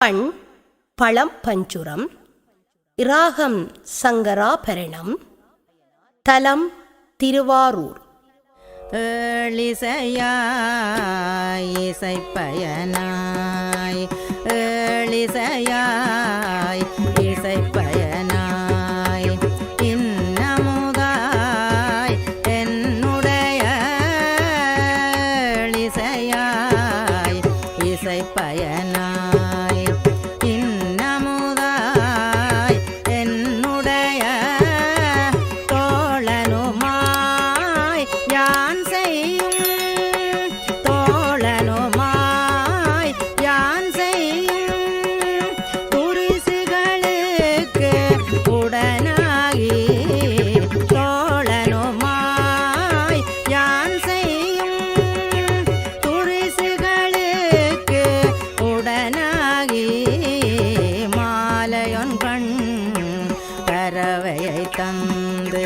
பண் பழம் பஞ்சுரம் இராகம் சங்கராபரணம் தலம் திருவாரூர். ஏழிசையாய் இசைப்பயனாய் ஏழிசையாய் பயனாய் தந்து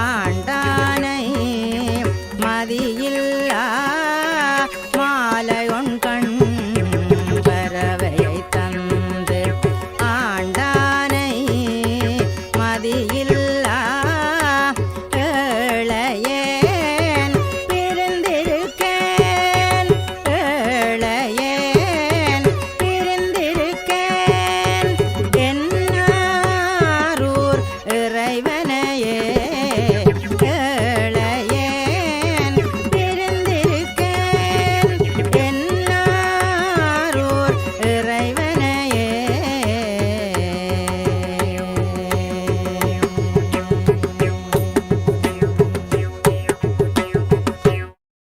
ஆண்டானை மதிய